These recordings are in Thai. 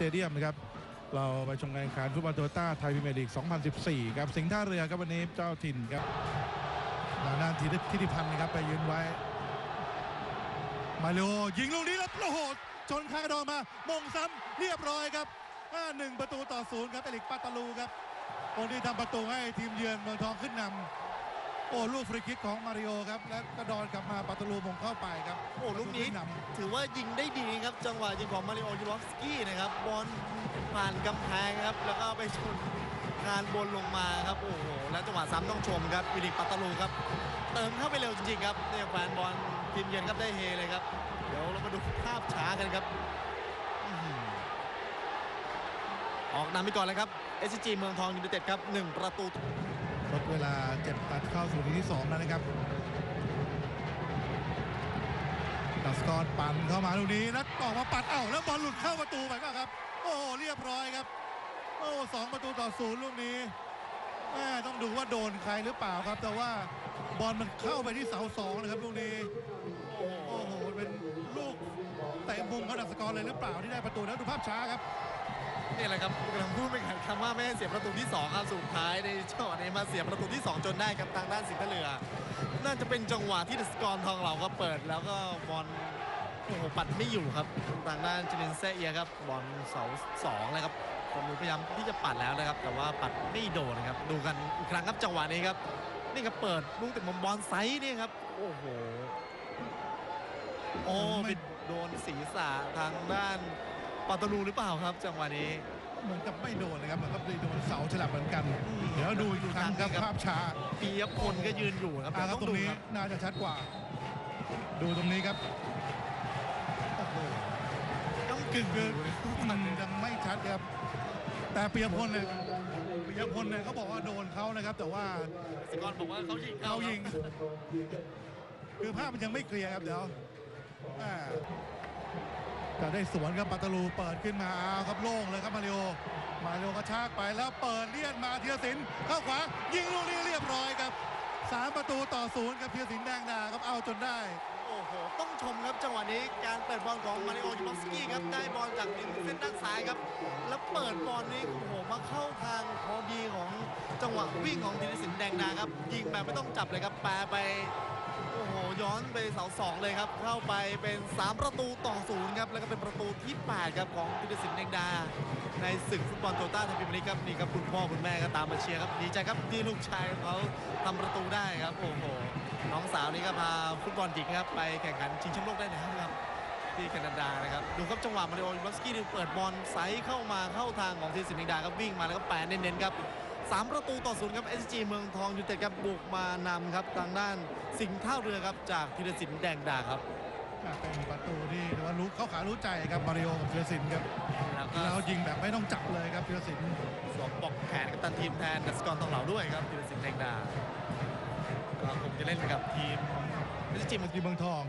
เตเดียมนะครับเราไปชมการแข่งขันฟุตบอลโตโยต้าไทยพรีเมียร์ลีก 2014 ครับ สิงห์ท่าเรือครับวันนี้เจ้าถิ่นครับทางด้านทิติทิติพันธ์นะครับไปยืนไว้ มาเลโอยิงลูกนี้แล้วโอ้โหชนคากระดองมามงซ้ำเรียบร้อยครับอ่าหนึ่งประตูต่อศูนย์ครับเอลิกปาตาลูครับคนที่ทำประตูให้ทีมเยือนเมืองทองขึ้นนำ โอ้ลูกฟรีคิกของมาริโอครับและกระดอนกลับมาปาตลูมงเข้าไปครับโอ้ลูกนี้ นถือว่ายิงได้ดีครับ จังหวะยิงของมาริโอยูรอฟสกี้นะครับบอลผ่านกำแพงครับ แล้วก็ไปชนคานบนลงมาครับโอ้โหแล้วจังหวะซ้ำต้องชมครับวิลิกปัตตาลูครับเติมเข้าไปเร็วจริงๆครับเนี่ยแฟนบอลทีมเยือนครับได้เฮเลยครับ เดี๋ยวเรามาดูภาพช้ากันครับอื้อหือออกนำไปก่อนเลยครับ SCG เมืองทองยูไนเต็ดครับหนึ่งประตู ลดเวลาเจ็บตัดเข้าสู่ทีที่สองแล้วนะครับดัสกอร์ปั่นเข้ามาลูกนี้แล้วออกมาปัดเอ้าแล้วบอลหลุดเข้าประตูไปเปล่าครับ โอ้โหเรียบร้อยครับ โอ้สองประตูต่อศูนย์ลูกนี้แม่ต้องดูว่าโดนใครหรือเปล่าครับ แต่ว่าบอลมันเข้าไปที่เสาสองนะครับลูกนี้ โอ้โหเป็นลูกเตะมุมเขาดัสกอร์เลยหรือเปล่าที่ได้ประตูแล้วดูภาพช้าครับนี่แหละครับกำลังพูด ว่าไม่ให้เสียประตูที่2ครับสุดท้ายในจังหวะนี้มาเสียประตูที่ 2 จนได้ครับทางด้านสิงห์ท่าเรือ น่าจะเป็นจังหวะที่เดสกอร์ทองเหล่าก็เปิด แล้วก็บอลโอ้โหปัดไม่อยู่ครับทางด้านเจนินเซเอียครับบอลเสาสองเลยครับผมพยายามที่จะปัดแล้วนะครับ แต่ว่าปัดไม่โดนนะครับ ดูกันอีกครั้งครับจังหวะนี้ครับนี่ครับเปิดลูกติดมุมบอลไซส์นี่ครับโอ้โหโอ้ไม่ไปโดนศีรษะทางด้านปาตาลูหรือเปล่าครับ จังหวะนี้ เหมือนกับไม่โดนนะครับเหมือนกับโดนเสาฉลับเหมือนกันอืมเดี๋ยวดูอีกครั้งครับครับภาพช้าปียพลก็ยืนอยู่ครับอ่าครับเดี๋ยวตต้รองงดูนี้ครับน่าจะชัดกว่า ดูตรงนี้ครับโอ้โหต้องกึ่งคือๆมันยังไม่ชัดครับแต่เปียพลเนี่ยเปียพลเนี่ยเขาบอกว่าโดนเขานะครับ แต่ว่าสกอตบอกว่าเขายิงเขายิง คือภาพมันยังไม่เคลียร์ครับเดี๋ยวอ่าจะได้สวนครับปัตตาลูเปิดขึ้นมาเอาครับโล่งเลยครับมาริโอ มาโอกระชากไปแล้วเปิดเลียนมาเทียสินเข้าขวายิงลูกนี้เรียบร้อยครับสามประตูต่อศูนย์ครับเทียสินแดงดาครับเอาจนได้ โอ้โห ต้องชมครับจังหวะนี้การเปิดบอลของมาริโอยูโนฟสกี้ครับได้บอลจากริมเส้นด้านซ้ายครับ แล้วเปิดบอลนี้โอ้โหมาเข้าทางพอดีของจังหวะวิ่งของธีรศิลป์แดงดาครับ ยิงแบบไม่ต้องจับเลยครับแปรไป อ้โหย้อนไปเสาสองเลยครับ เข้าไปเป็น 3 ประตูต่อศูนย์ครับ แล้วก็เป็นประตูที่ 8 ครับ ของธีรศิลป์แดงดา ในศึกฟุตบอลโตต้าไทยพรีเมียร์ลีกครับนี่ครับคุณพ่อคุณแม่ก็ตามมาเชียร์ครับดีใจครับที่ลูกชายเขาทำประตูได้ครับโอ้โหน้องสาวนี่ก็พาฟุตบอลหญิงครับไปแข่งขันชิงแชมป์โลกได้แล้วครับที่แคนาดานะครับดูครับจังหวะมาริโอยูรอฟสกี้นี่เปิดบอลไซส์เข้ามาเข้าทางของทีมสิงห์แดงดาครับวิ่งมาแล้วก็แปะเน้นๆครับ สามประตูต่อศูนย์ครับ SG เมืองทองยูไนเต็ดครับบุกมานำครับทางด้านสิงห์ท่าเรือครับจากธีรศิลป์แดงดาครับอะเป็นประตูที่ถือว่ารู้เข้าขารู้ใจครับมาริโอกับเทียสินครับแล้วก็แล้วยิงแบบไม่ต้องจับเลยครับเทียสินสวมปลอกแขนกับตันทีมแทนดัสกรทองเหลาด้วยครับธีรศิลป์แดงดาก็คงจะเล่นกับทีมไม่ใช่ทีมที่เมืองทอง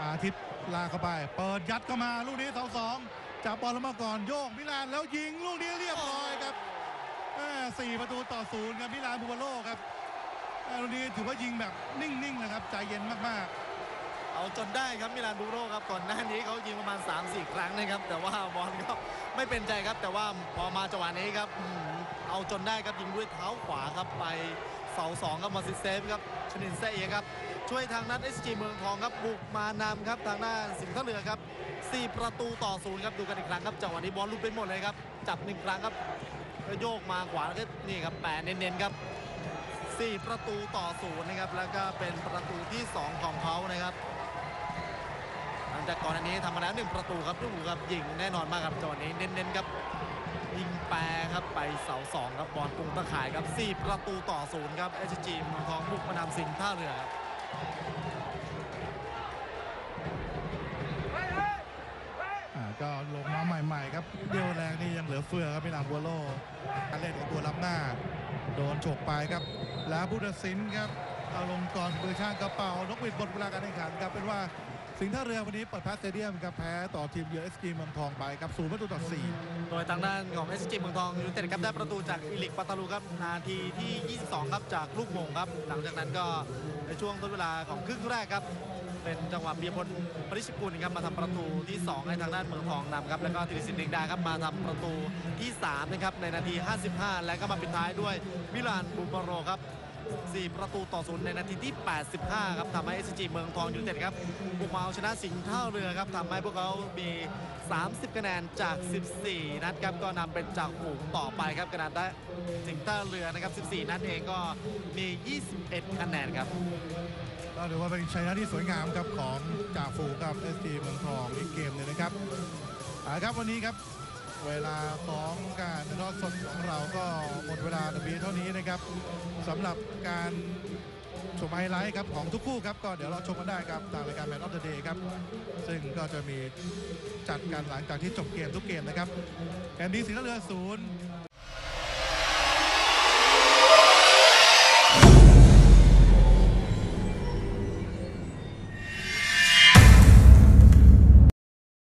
อาทิตย์ลากเข้าไป เปิดยัดเข้ามาลูกนี้เสาสองจับบอลลงมาก่อนโยกมิลานแล้วยิงลูกนี้เรียบร้อยครับแม่ สี่ประตูต่อศูนย์ครับมิลานบูบาโลครับลูกนี้ถือว่ายิงแบบนิ่งๆนะครับใจเย็นมากๆ เอาจนได้ครับมิลานบูโรครับก่อนหน้านี้เขายิงประมาณ 3-4 ครั้งนะครับ แต่ว่าบอลก็ไม่เป็นใจครับ แต่ว่าพอมาจังหวะนี้ครับเอาจนได้ครับยิงด้วยเท้าขวาครับไปเสาสองครับมาซิเซฟครับชนินเซเอครับช่วยทางนัด SG เมืองทองครับบุกมานำครับทางด้านสิงห์ท่าเรือครับ4ประตูต่อศูนย์ครับดูกันอีกครั้งครับจังหวะนี้บอลลุดไปหมดเลยครับจับหนึ่งครั้งครับ โยกมาขวาแล้วก็นี่ครับแปะเน้นๆครับ 4 ประตูต่อศูนย์นะครับ แล้วก็เป็นประตูที่ 2 ของเขานะครับหลังจากก่อนอันนี้ทำมาแล้ว 1 ประตูครับลูกหมูครับยิงแน่นอนมากครับจังหวะนี้เน้นๆครับยิงแปรครับไปเสา2ครับบอลกรุงตะข่ายครับ 4 ประตูต่อศูนย์ครับเอชจีเมืองทองบุกมานำสิงท่าเรือครับ ๆอ่าก็ลงมาใหม่ๆครับเดียวแรงนี่ยัง เหลือเฟือครับมิลานบูบาโลการเล่นของตัวรับหน้า โดนฉกไปครับ แล้วผู้ตัดสินครับเอาลงก่อนมือช่างกระเป๋านกหวิดบทเวลาการแข่งขันครับเป็นว่าสิงห์ท่าเรือวันนี้เปิดพาสเตเดียมครับแพ้ต่อทีมเยือเอสกีเมืองทองไปครับศูนย์ประตูต่อสี่โดยทางด้านของ s อ g เมืองทองยูไนเต็ดครับได้ประตูจากอิลิกปาตาลูครับนาทีที่ 22 ครับจากลูกโมงครับ หลังจากนั้นก็ในช่วงต้นเวลาของครึ่งแรกครับ เป็นจังหวะเบียพลปริชกุลครับมาทำประตูที่ 2 ให้ทางด้านเมืองทองนำครับแล้วก็ธีรศิลป์เดงดาครับมาทำประตูที่3นะครับในนาที 55 และก็มาปิดท้ายด้วยมิลานบูมบาโรครับ4 ประตูต่อศูนย์ในนาทีที่ 85 ครับทำให้ SCG เมืองทองยูไนเต็ดครับบุกมาเอาชนะสิงห์ท่าเรือครับทำให้พวกเขามี 30 คะแนนจาก 14 นัดครับก็นำเป็นจากฝูงต่อไปครับขณะได้สิงห์ท่าเรือนะครับ 14 นัดเองก็มี 21 คะแนนครับ ก็ถือว่าเป็นชัยชนะที่สวยงามครับของจ่าฝูงกับเอสทีเมืองทองอีกเกมหนึงนะครับเอาครับวันนี้ครับเวลาของการถ่ายทอดสดของเราก็หมดเวลาต่เพียงเท่านี้นะครับสำหรับการชมไฮไลท์ครับของทุกคู่ครับก็เดี๋ยวเราชมกันได้ครับทางรายการแมตช์ออฟเดอะเดย์ครับ ซึ่งก็จะมีจัดกันหลังจากที่จบเกมทุกเกมนะครับแอนดีสิงห์เรือศูนย์